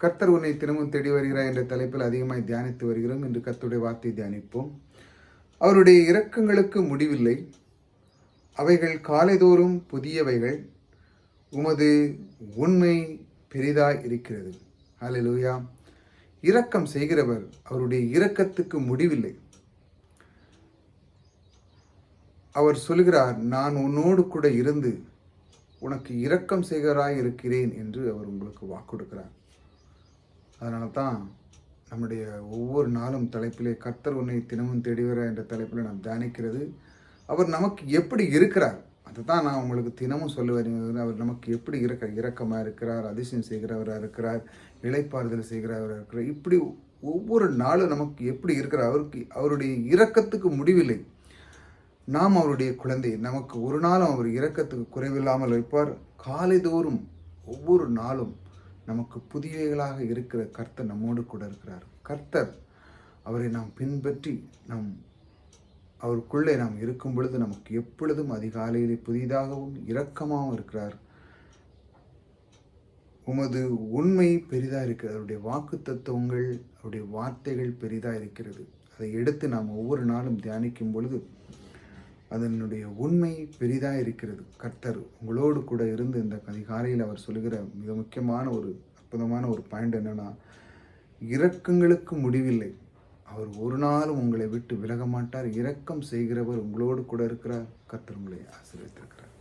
கர்த்தர் உன்னை தினமும் தேடி வருகிறார் என்ற தலைப்பில் அதிகமாய் தியானித்து வருகிறோம். என்று கர்த்தருடைய வார்த்தை தியானிப்போம். அவருடைய இரக்கங்களுக்கு முடிவில்லை. அவைகள் காலைதோறும் புதியவைகள். உமது உண்மை பெரிதாய் இருக்கிறது. ஹalleluya இரக்கம் செய்கிறவர் அவருடைய இரக்கத்துக்கு முடிவில்லை. அவர் சொல்கிறார் நான் உன்னோடு கூட இருந்து உனக்கு இரக்கம் செய்கிறாய் இருக்கிறேன் என்று அவர் உங்களுக்கு வாக்கு கொடுக்கிறார். அதனால தான் நம்முடைய ஒவ்வொரு நாளும் தலைப்பிலே கர்த்தர் உன்னை தினமும் தேடிவர என்ற தலைப்பில் நாம் தியானிக்கிறது. அவர் நமக்கு எப்படி இருக்கிறார்? அதை தான் நான் உங்களுக்கு தினமும் சொல்ல வருகிறது அவர் நமக்கு எப்படி இருக்க இரக்கமாக இருக்கிறார் அதிசயம் செய்கிறவராக இருக்கிறார் இழைப்பாறுதல் செய்கிறவராக இருக்கிறார். இப்படி ஒவ்வொரு நாளும் நமக்கு எப்படி இருக்கிறார்? அவருக்கு அவருடைய இரக்கத்துக்கு முடிவில்லை. நாம் அவருடைய குழந்தை. நமக்கு ஒரு நாளும் அவர் இரக்கத்துக்கு குறைவில்லாமல் வைப்பார் காலைதோறும் ஒவ்வொரு நாளும் நமக்கு புதியவைகளாக இருக்கிற கர்த்தர் நம்மோடு கூட இருக்கிறார். கர்த்தர் அவரை நாம் பின்பற்றி நாம் அவருக்குள்ளே நாம் இருக்கும் பொழுது நமக்கு எப்பொழுதும் அதிகாலையிலே புதிதாகவும் இரக்கமாகவும் இருக்கிறார். உமது உண்மை பெரிதாக இருக்கிறது. அவருடைய வாக்கு தத்துவங்கள் அவருடைய வார்த்தைகள் பெரிதாக இருக்கிறது. அதை எடுத்து நாம் ஒவ்வொரு நாளும் தியானிக்கும் பொழுது அதனுடைய உண்மை பெரிதாக இருக்கிறது. கர்த்தர் உங்களோடு கூட இருந்து இந்த அதிகாலையில் அவர் சொல்கிற மிக முக்கியமான ஒரு அற்புதமான ஒரு பாயிண்ட் என்னென்னா இரக்கங்களுக்கு முடிவில்லை. அவர் ஒரு நாளும் உங்களை விட்டு விலக மாட்டார். இரக்கம் செய்கிறவர் உங்களோடு கூட இருக்கிறார். கர்த்தர் உங்களை ஆசிரியத்திருக்கிறார்